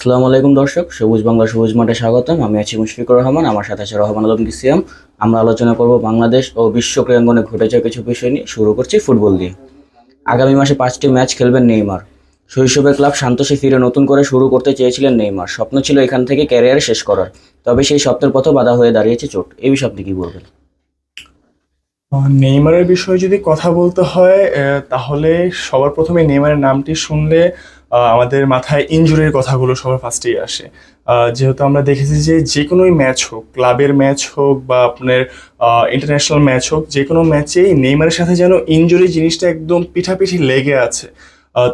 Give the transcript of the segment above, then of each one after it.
আসসালামু আলাইকুম দর্শক, সবুজ বাংলা, সবুজ মাঠে স্বাগতম। আমি আছি মুশফিকুর রহমান, আমার সাথে আছে রহমান আলম কিসিয়াম। আমরা আলোচনা করব বাংলাদেশ ও বিশ্ব ক্রীড়াঙ্গনে ঘটে যাওয়া কিছু বিষয় নিয়ে। শুরু করছি ফুটবল দিয়ে। আগামী মাসে পাঁচটি ম্যাচ খেলবেন নেইমার। শৈশবের ক্লাব সান্তোষে ফিরে নতুন করে শুরু করতে চেয়েছিলেন নেইমার। স্বপ্ন ছিল এখান থেকে ক্যারিয়ার শেষ করার। তবে সেই স্বপ্নের পথও বাধা হয়ে দাঁড়িয়েছে চোট। এই বিষয়ে আপনি কি বলবেন? নেইমারের বিষয়ে যদি কথা বলতে হয় তাহলে সবার প্রথমে নেইমারের নামটি শুনলে আমাদের মাথায় ইনজুরির কথাগুলো সবার ফার্স্টেই আসে। যেহেতু আমরা দেখেছি যে যে কোনোই ম্যাচ হোক ক্লাবের ম্যাচ হোক বা আপনার ইন্টারন্যাশনাল ম্যাচ হোক যে কোনো ম্যাচেই নেইমারের সাথে যেন ইনজুরি জিনিসটা একদম পিঠাপিঠি লেগে আছে।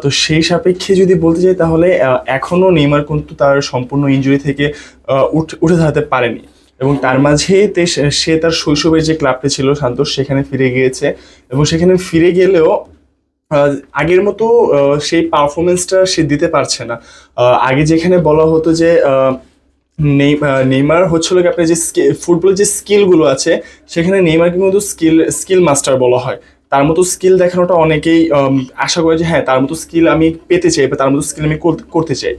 তো সেই সাপেক্ষে যদি বলতে চাই তাহলে এখনও নেইমার কিন্তু তার সম্পূর্ণ ইনজুরি থেকে উঠ- উঠে দাঁড়াতে পারেনি। এবং তার মাঝে সে তার শৈশবের যে ক্লাবটি ছিল, সান্তোষ, সেখানে ফিরে গিয়েছে। এবং সেখানে ফিরে গেলেও আগের মতো সেই পারফরমেন্সটা সে দিতে পারছে না। আগে যেখানে বলা হতো যে নেই- নেইমার হচ্ছিল কি আপনার যে ফুটবলের যে স্কিলগুলো আছে, সেখানে নেইমারকে কিন্তু স্কিল স্কিল মাস্টার বলা হয়। তার মতো স্কিল দেখানোটা অনেকেই আশা করে যে হ্যাঁ তার মতো স্কিল আমি পেতে চাই বা তার মতো স্কিল আমি করতে- চাই।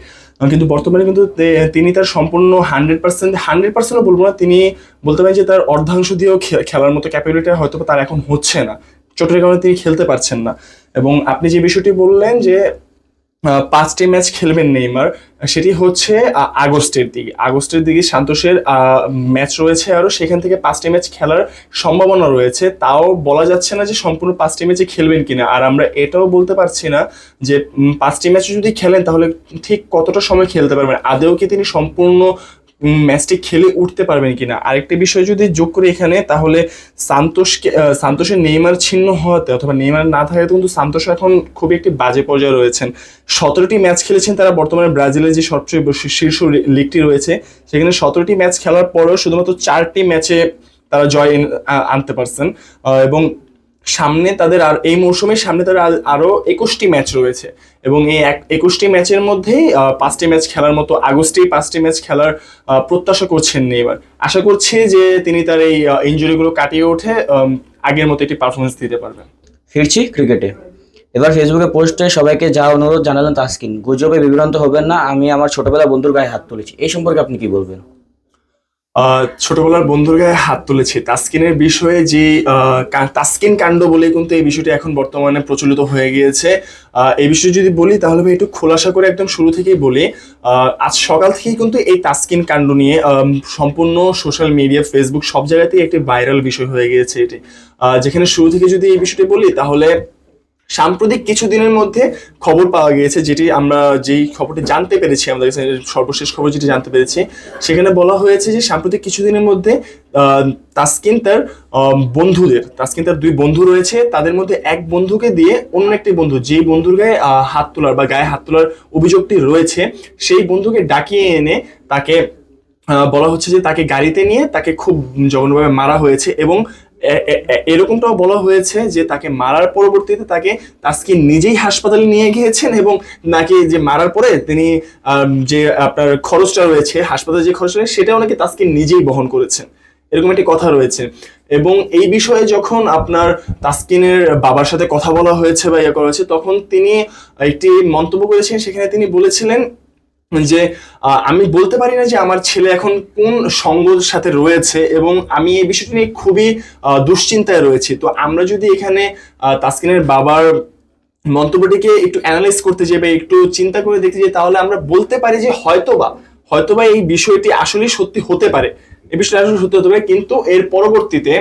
কিন্তু বর্তমানে কিন্তু তিনি তার সম্পূর্ণ হান্ড্রেড পার্সেন্ট হান্ড্রেড পার্সেন্টও বলব না, তিনি বলতে পারেন যে, তার অর্ধাংশ দিয়েও খেলার মতো ক্যাপাবিলিটি হয়তো তার এখন হচ্ছে না। চোটের কারণে তিনি খেলতে পারছেন না। এবং আপনি যে বিষয়টি বললেন যে পাঁচটি ম্যাচ খেলবেন নেইমার, সেটি হচ্ছে আগস্টের দিকে। আগস্টের দিকে সান্তোষের ম্যাচ রয়েছে আরও, সেখান থেকে পাঁচটি ম্যাচ খেলার সম্ভাবনা রয়েছে। তাও বলা যাচ্ছে না যে সম্পূর্ণ পাঁচটি ম্যাচে খেলবেন কিনা। আর আমরা এটাও বলতে পারছি না যে পাঁচটি ম্যাচে যদি খেলেন, তাহলে ঠিক কতটা সময় খেলতে পারবেন? আদেও কি তিনি সম্পূর্ণ ম্যাচটি খেলে উঠতে পারবেন কিনা? আরেকটা বিষয় যদি যোগ করি এখানে, তাহলে সান্তোষকে সান্তোষের নেইমার ছিন্ন হওয়াতে অথবা নেইমার না থাকাতে কিন্তু সান্তোষ এখন খুবই একটি বাজে পর্যায়ে রয়েছেন। সতেরোটি ম্যাচ খেলেছেন তারা বর্তমানে ব্রাজিলের যে সবচেয়ে শীর্ষ লিগটি রয়েছে, সেখানে সতেরোটি ম্যাচ খেলার পরেও শুধুমাত্র চারটি ম্যাচে তারা জয় আনতে পারছেন। এবং সামনে তাদের আর, এই মৌসুমে সামনে তাদের আর- আরও একুশটি ম্যাচ রয়েছে। এবং এই এক, একুশটি ম্যাচের মধ্যেই পাঁচটি ম্যাচ খেলার মতো আগস্টেই পাঁচটি ম্যাচ খেলার প্রত্যাশা করছেন এবার আশা করছি যে তিনি তার এই ইঞ্জুরিগুলো কাটিয়ে উঠে আগের মতো একটি পারফরমেন্স দিতে পারবেন। ফিরছি ক্রিকেটে। এবার ফেসবুকে পোস্টে সবাইকে যা অনুরোধ জানালেন তাসকিন গুজবে বিভ্রান্ত হবেন না। আমি আমার ছোটবেলা বন্ধুর গায়ে হাত তুলেছি। এই সম্পর্কে আপনি কি বলবেন? ছোটবেলার বন্ধুর গায়ে হাত তুলেছে। তাস্কিনের বিষয়ে যে তাস্কিন কাণ্ড বলে কিন্তু এই বিষয়টি এখন বর্তমানে প্রচলিত হয়ে গিয়েছে। এই বিষয়ে যদি বলি, তাহলে একটু খোলাসা করে একদম শুরু থেকেই বলি। আজ সকাল থেকেই কিন্তু এই তাসকিন কাণ্ড নিয়ে সম্পূর্ণ সোশ্যাল মিডিয়া, ফেসবুক সব জায়গাতেই একটি ভাইরাল বিষয় হয়ে গিয়েছে এটি। যেখানে শুরু থেকে যদি এই বিষয়টি বলি, তাহলে সাম্প্রতিক কিছুদিনের মধ্যে খবর পাওয়া গিয়েছে, যেটি আমরা যেই খবরটি জানতে পেরেছি, আমাদের কাছে সর্বশেষ খবর যেটি জানতে পেরেছি, সেখানে বলা হয়েছে যে সাম্প্রতিক কিছুদিনের মধ্যে তাসকিন তার বন্ধুদের, তাসকিন তার দুই বন্ধু রয়েছে, তাদের মধ্যে এক বন্ধুকে দিয়ে অন্য একটি বন্ধু, যেই বন্ধুর গায়ে হাত তোলার বা গায়ে হাত তোলার অভিযোগটি রয়েছে, সেই বন্ধুকে ডাকিয়ে এনে তাকে বলা হচ্ছে যে তাকে গাড়িতে নিয়ে তাকে খুব জঘন্যভাবে মারা হয়েছে এবং এরকমটাও বলা হয়েছে যে তাকে মারার পরবর্তীতে তাকে তাসকিন নিজেই হাসপাতালে নিয়ে গিয়েছেন এবং নাকি যে মারার পরে তিনি যে আপনার খরচটা রয়েছে, হাসপাতালে যে খরচ রয়েছে, সেটাও নাকি তাসকিন নিজেই বহন করেছেন। এরকম একটি কথা রয়েছে। এবং এই বিষয়ে যখন আপনার তাসকিনের বাবার সাথে কথা বলা হয়েছে বা ইয়ে করা হয়েছে, তখন তিনি একটি মন্তব্য করেছেন, সেখানে তিনি বলেছিলেন যে আমি বলতে পারি না যে আমার ছেলে এখন কোন সঙ্গর সাথে রয়েছে এবং আমি এই বিষয়টি নিয়ে খুবই দুশ্চিন্তায় রয়েছি। তো আমরা যদি এখানে তাসকিনের বাবার মন্তব্যটিকে একটু অ্যানালাইজ করতে যাই বা একটু চিন্তা করে দেখতে যাই, তাহলে আমরা বলতে পারি যে হয়তোবা হয়তোবা এই বিষয়টি আসলেই সত্যি হতে পারে। এই বিষয়টি আসলে সত্যি হতে পারে, কিন্তু এর পরবর্তীতে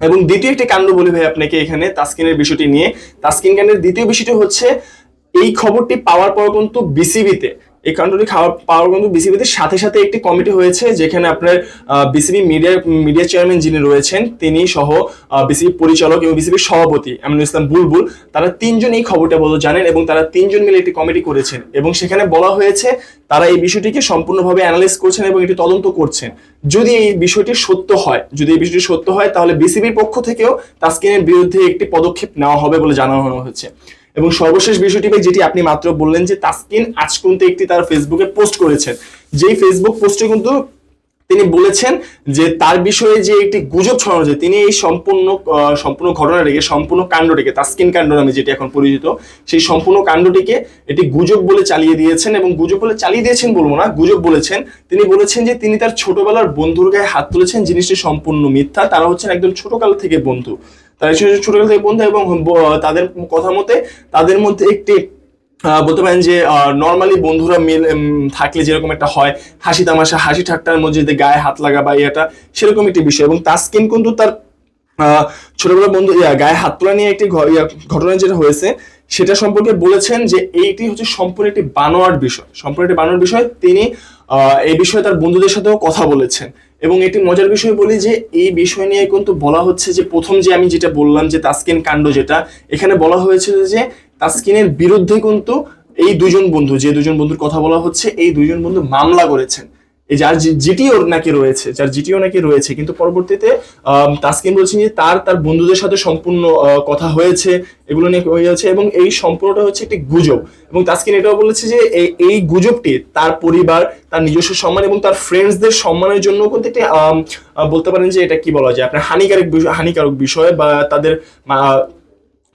এবং দ্বিতীয় একটি কাণ্ড বলি ভাই আপনাকে এখানে তাসকিনের বিষয়টি নিয়ে। তাসকিন কাণ্ডের দ্বিতীয় বিষয়টি হচ্ছে, এই খবরটি পাওয়ার পর কিন্তু বিসিবিতে এই কাণ্ডটি খাওয়া পাওয়ার কিন্তু বিসিবিতে সাথে সাথে একটি কমিটি হয়েছে, যেখানে আপনার বিসিবি মিডিয়া মিডিয়া চেয়ারম্যান যিনি রয়েছেন, তিনি সহ বিসিবি পরিচালক এবং বিসিবির সভাপতি আমিনুল ইসলাম বুলবুল, তারা তিনজন এই খবরটা বলো জানেন এবং তারা তিনজন মিলে একটি কমিটি করেছেন এবং সেখানে বলা হয়েছে তারা এই বিষয়টিকে সম্পূর্ণভাবে অ্যানালাইজ করছেন এবং এটি তদন্ত করছেন। যদি এই বিষয়টি সত্য হয়, যদি এই বিষয়টি সত্য হয়, তাহলে বিসিবির পক্ষ থেকেও তাসকিনের বিরুদ্ধে একটি পদক্ষেপ নেওয়া হবে বলে জানানো হয়েছে। এবং সর্বশেষ বিষয়টি ভাই, যেটি আপনি মাত্র বললেন যে তাসকিন আজকুনতে কিন্তু একটি তার ফেসবুকে পোস্ট করেছেন। যেই ফেসবুক পোস্টে কিন্তু তিনি বলেছেন যে তার বিষয়ে যে একটি গুজব ছড়ানো হয়েছে, তিনি এই সম্পূর্ণ সম্পূর্ণ ঘটনাটিকে, সম্পূর্ণ কাণ্ডটিকে তাস্কিন কাণ্ড নামে যেটি এখন পরিচিত, সেই সম্পূর্ণ কাণ্ডটিকে এটি গুজব বলে চালিয়ে দিয়েছেন এবং গুজব বলে চালিয়ে দিয়েছেন বলব না, গুজব বলেছেন। তিনি বলেছেন যে তিনি তার ছোটবেলার বন্ধুর গায়ে হাত তুলেছেন, জিনিসটি সম্পূর্ণ মিথ্যা, তারা হচ্ছেন একদম ছোটকাল থেকে বন্ধু। তারা ছোটকাল থেকে বন্ধু এবং তাদের কথা মতে তাদের মধ্যে একটি বলতে পারেন যে নর্মালি বন্ধুরা মিল থাকলে যেরকম একটা হয়, হাসি তামাশা, হাসি ঠাট্টার মধ্যে যে গায়ে হাত লাগা বা এটা সেরকম একটি বিষয়। এবং তাসকিন কিন্তু তার ছোটবেলা বন্ধু গায়ে হাত তোলা নিয়ে একটি ঘটনা যেটা হয়েছে, সেটা সম্পর্কে বলেছেন যে, এইটি হচ্ছে সম্পূর্ণ একটি বানোয়ার বিষয়। সম্পূর্ণ একটি বানোয়ার বিষয়। তিনি এই বিষয়ে তার বন্ধুদের সাথেও কথা বলেছেন। এবং এটি মজার বিষয় বলি যে, এই বিষয় নিয়ে কিন্তু বলা হচ্ছে যে, প্রথম যে আমি যেটা বললাম যে তাসকিন কাণ্ড যেটা, এখানে বলা হয়েছিল যে তাসকিনের বিরুদ্ধে কিন্তু এই দুজন বন্ধু, যে দুজন বন্ধুর কথা বলা হচ্ছে, এই দুজন বন্ধু মামলা করেছেন। এই যার জিটিও নাকি রয়েছে, যার জিটিও নাকি রয়েছে, কিন্তু পরবর্তীতে তাসকিন বলছেন যে তার তার বন্ধুদের সাথে সম্পূর্ণ কথা হয়েছে, এগুলো নিয়ে যাচ্ছে এবং এই সম্পূর্ণটা হচ্ছে একটি গুজব। এবং তাসকিন এটাও বলেছে যে এই গুজবটি তার পরিবার, তার নিজস্ব সম্মান এবং তার ফ্রেন্ডসদের সম্মানের জন্য কিন্তু একটি বলতে পারেন যে এটা কি বলা যায়, আপনার হানিকারক হানিকারক বিষয় বা তাদের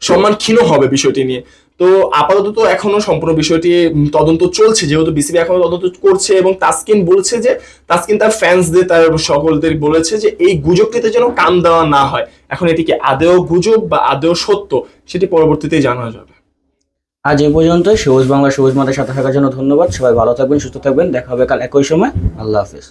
সম্মান ক্ষীণ হবে বিষয়টি নিয়ে। তো আপাতত তো এখনও সম্পূর্ণ বিষয়টি তদন্ত চলছে, যেহেতু বিসিবি এখনও তদন্ত করছে এবং তাসকিন বলছে যে, তাসকিন তার ফ্যান্সদের তার সকলদের বলেছে যে, এই গুজবটিতে যেন কান দেওয়া না হয়। এখন এটি কি আদেও গুজব বা আদেও সত্য, সেটি পরবর্তীতে জানা যাবে। আজ এই পর্যন্ত সবুজ বাংলা, সবুজ মাঠের সাথে থাকার জন্য ধন্যবাদ। সবাই ভালো থাকবেন, সুস্থ থাকবেন। দেখা হবে কাল একই সময়। আল্লাহ হাফিজ।